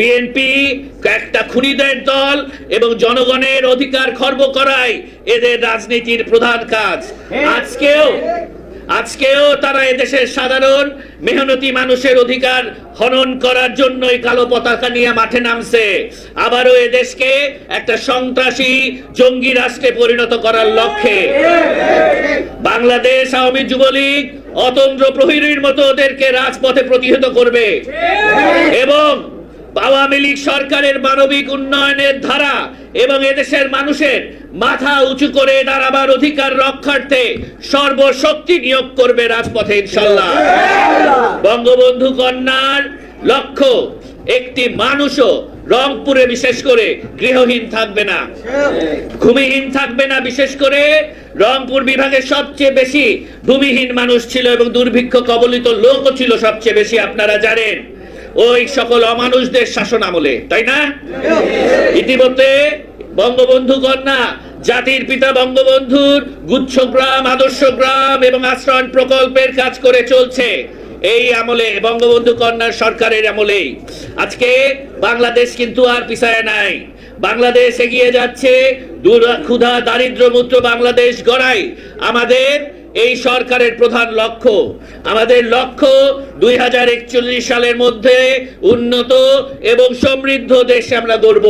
BNP একটা খুনিদের দল এবং জনগণের অধিকার খর্ব করাই এদের রাজনীতির প্রধান কাজ। আজকেও আজকেও তারা এদেশের সাধারণ, মেহনতি মানুষের অধিকার হনন করার জন্যই কালো পতাকা নিয়ে মাঠে নামছে। আবারও এদেশকে একটা সন্ত্রাসী জঙ্গি রাষ্ট্রে পরিণত করার লক্ষ্যে। বাংলাদেশ আওয়ামী যুবলীগ অতন্ত্র প্রহরীর মতো ওদেরকে রাজপথে প্রতিহত করবে। এবং আওয়ামী লীগ সরকারের মানবিক উন্নয়নের ধারা এবং এদেশের মানুষের মাথা উঁচু করে দাঁড়াবার অধিকার রক্ষার্থে সর্বশক্তি নিয়োগ করবে রাজপথে ইনশাল্লাহ। বঙ্গবন্ধু কন্যার লক্ষ্য, একটি মানুষও রংপুরে বিশেষ করে গৃহহীন থাকবে না। ভূমিহীন থাকবে না, বিশেষ করে রংপুর বিভাগে সবচেয়ে বেশি ভূমিহীন মানুষ ছিল এবং দুর্ভিক্ষ কবলিত লোকও ছিল সবচেয়ে বেশি, আপনারা জানেন। ওই সকল অমানুষদের শাসন আমলে, তাই না? ইতিমধ্যে বঙ্গবন্ধু কন্যা জাতির পিতা বঙ্গবন্ধুর গুচ্ছগ্রাম আদর্শ গ্রাম এবং আশ্রয়ণ প্রকল্পের কাজ করে চলছে এই আমলে, বঙ্গবন্ধু কন্যা সরকারের আমলেই। আজকে বাংলাদেশ কিন্তু আর পিছায় নাই। বাংলাদেশ এগিয়ে যাচ্ছে ক্ষুধা দারিদ্র মুক্ত বাংলাদেশ গড়াই। আমাদের এই সরকারের প্রধান লক্ষ্য। আমাদের লক্ষ্য দুই হাজার একচল্লিশ সালের মধ্যে উন্নত এবং সমৃদ্ধ দেশে আমরা গড়ব।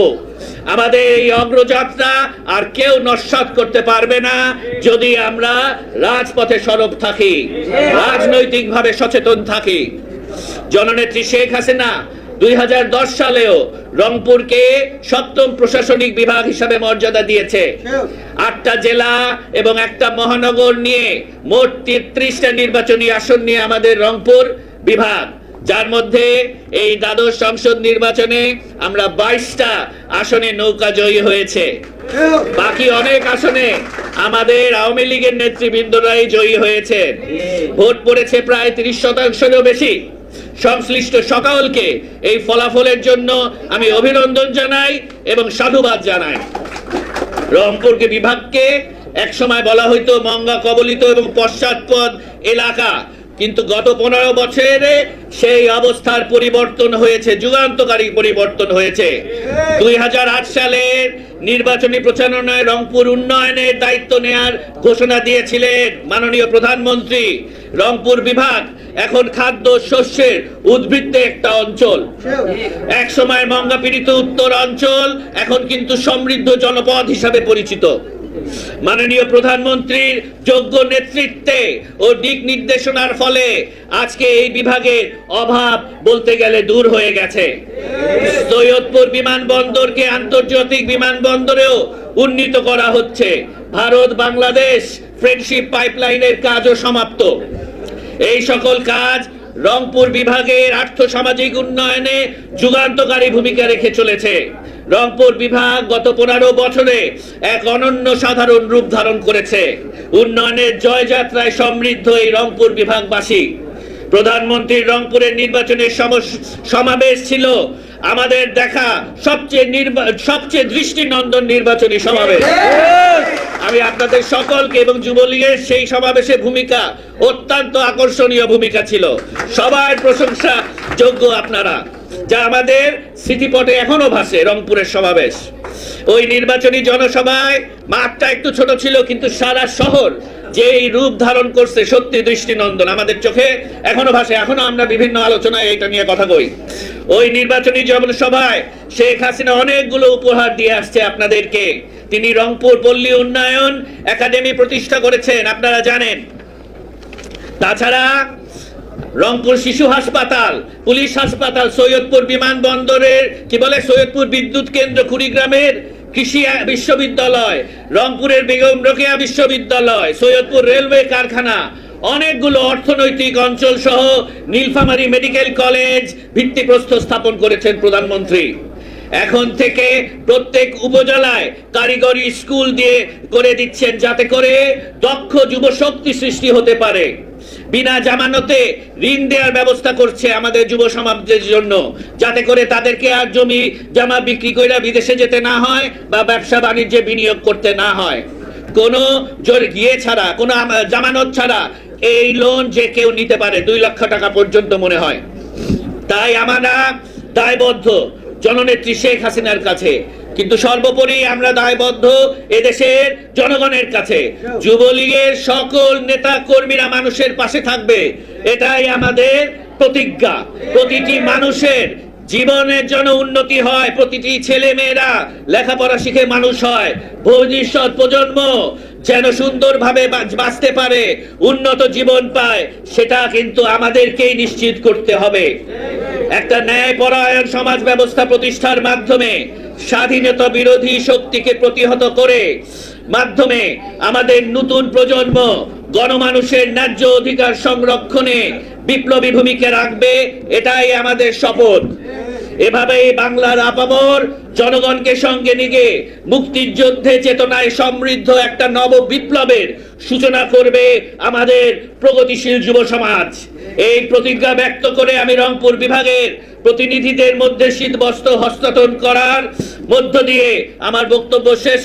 আমাদের এই অগ্রযাত্রা আর কেউ নস্বাত করতে পারবে না যদি আমরা রাজপথে সরব থাকি, রাজনৈতিকভাবে সচেতন থাকি। জননেত্রী শেখ হাসিনা দুই হাজার দশ সালেও রংপুরকে সপ্তম প্রশাসনিক বিভাগ হিসাবে মর্যাদা দিয়েছে। আটটা জেলা এবং একটা মহানগর নিয়ে মোট তেত্রিশটা নির্বাচনী আসন নিয়ে আমাদের রংপুর বিভাগ। যার মধ্যে এই দ্বাদশ সংসদ নির্বাচনে আমরা বাইশটা আসনে নৌকা জয়ী হয়েছে। বাকি অনেক আসনে আমাদের আওয়ামী লীগের নেতৃবৃন্দরাই জয়ী হয়েছে ভোট পড়েছে প্রায় তিরিশ শতাংশেরও বেশি। সংশ্লিষ্ট সকলকে এই ফলাফলের জন্য আমি অভিনন্দন জানাই এবং সাধুবাদ জানাই। রংপুরকে বিভাগকে, একসময় বলা হইতো মঙ্গা কবলিত এবং পশ্চাৎপদ এলাকা। কিন্তু গত পনেরো বছরে সেই অবস্থার পরিবর্তন হয়েছে, যুগান্তকারী পরিবর্তন হয়েছে। দুই হাজার আট সালের নির্বাচনী প্রচারণায় রংপুর উন্নয়নের দায়িত্ব নেয়ার ঘোষণা দিয়েছিলেন মাননীয় প্রধানমন্ত্রী। রংপুর বিভাগ এখন খাদ্য শস্যের উদ্বৃত্তে একটা অঞ্চল। এক সময় মঙ্গা পীড়িত উত্তর অঞ্চল, এখন কিন্তু সমৃদ্ধ জনপদ হিসাবে পরিচিত। মাননীয় প্রধানমন্ত্রীর যোগ্য নেতৃত্বে ও দিক নির্দেশনার ফলে আজকে এই বিভাগের অভাব বলতে গেলে দূর হয়ে গেছে। সৈয়দপুর বিমানবন্দরকে আন্তর্জাতিক বিমানবন্দরেও উন্নীত করা হচ্ছে। ভারত, বাংলাদেশ ফ্রেন্ডশিপ পাইপলাইনের কাজও সমাপ্ত। এই সকল কাজ রংপুর বিভাগের আর্থ সামাজিক উন্নয়নে যুগান্তকারী ভূমিকা রেখে চলেছে। রংপুর বিভাগ গত পনেরো বছরে এক অনন্য সাধারণ রূপ ধারণ করেছে। উন্নয়নের জয়যাত্রায় সমৃদ্ধ এই রংপুর বিভাগবাসী। প্রধানমন্ত্রীর রংপুরের নির্বাচনের সমাবেশ ছিল আমাদের দেখা সবচেয়ে সবচেয়ে দৃষ্টিনন্দন নির্বাচনী সমাবেশ। আমি আপনাদের সকলকে এবং যুবলীগের সেই সমাবেশে ভূমিকা, অত্যন্ত আকর্ষণীয় ভূমিকা ছিল। সবার প্রশংসা যোগ্য আপনারা। যা আমাদের স্মৃতিপটে এখনও ভাসে, রংপুরের সমাবেশ। ওই নির্বাচনী জনসভায় মাঠটা একটু ছোট ছিল, কিন্তু সারা শহর যে রূপ ধারণ করছে, সত্যি দৃষ্টিনন্দন। আমাদের চোখে এখনও ভাসে, এখনও আমরা বিভিন্ন আলোচনায় এটা নিয়ে কথা কই ওই নির্বাচনী জনসভায় শেখ হাসিনা অনেকগুলো উপহার দিয়ে আসছে আপনাদেরকে। তিনি রংপুর পল্লী উন্নয়ন একাডেমি প্রতিষ্ঠা করেছেন, আপনারা জানেন। তাছাড়া রংপুর শিশু হাসপাতাল, পুলিশ হাসপাতাল, সৈয়দপুর বিমানবন্দরের, কি বলে, সৈয়দপুর বিদ্যুৎ কেন্দ্র কুড়িগ্রামের কৃষি বিশ্ববিদ্যালয়, রংপুরের বেগম রোকেয়া বিশ্ববিদ্যালয়, সৈয়দপুর রেলওয়ে কারখানা, অনেকগুলো অর্থনৈতিক অঞ্চল সহ নীলফামারী মেডিকেল কলেজ ভিত্তিপ্রস্তর স্থাপন করেছেন প্রধানমন্ত্রী। এখন থেকে প্রত্যেক উপজেলায় কারিগরি স্কুল দিয়ে করে দিচ্ছেন যাতে করে দক্ষ যুব শক্তি সৃষ্টি হতে পারে। বিনা জামানতে ঋণ দেওয়ার ব্যবস্থা করছে আমাদের যুব সমাজের জন্য। যাতে করে তাদেরকে আর জমি জামা বিক্রি করে বিদেশে যেতে না হয় বা ব্যবসা বাণিজ্যে বিনিয়োগ করতে না হয়। কোনো জোর গিয়ে ছাড়া, কোনো জামানত ছাড়া এই লোন যে কেউ নিতে পারে, দুই লক্ষ টাকা পর্যন্ত মনে হয়। তাই আমরা দায়বদ্ধ জননেত্রী শেখ হাসিনার কাছে কিন্তু সর্বোপরি আমরা দায়বদ্ধ এদেশের জনগণের কাছে। যুবলীগের সকল নেতা কর্মীরা মানুষের পাশে থাকবে, এটাই আমাদের প্রতিজ্ঞা। প্রতিটি মানুষের জীবনের জন্য উন্নতি হয়, প্রতিটি ছেলে মেয়েরা লেখাপড়া শিখে মানুষ হয়। ভবিষ্যৎ প্রজন্ম যেন সুন্দরভাবে বাঁচ- বাঁচতে পারে, উন্নত জীবন পায়, সেটা কিন্তু আমাদেরকেই নিশ্চিত করতে হবে। একটা ন্যায় পরায়ণ সমাজ ব্যবস্থা প্রতিষ্ঠার মাধ্যমে স্বাধীনতা বিরোধী শক্তিকে প্রতিহত করে মাধ্যমে আমাদের নতুন প্রজন্ম গণমানুষের ন্যায্য অধিকার সংরক্ষণে বিপ্লবী ভূমিকা রাখবে, এটাই আমাদের শপথ। এভাবেই বাংলার আপামর জনগণকে সঙ্গে নিয়ে মুক্তির যুদ্ধে চেতনায় সমৃদ্ধ একটা নব বিপ্লবের সূচনা করবে আমাদের প্রগতিশীল যুব সমাজ। এই প্রতিজ্ঞা ব্যক্ত করে আমি রংপুর বিভাগের প্রতিনিধিদের মধ্যে শীতবস্ত্র হস্তান্তর করার মধ্য দিয়ে আমার বক্তব্য শেষ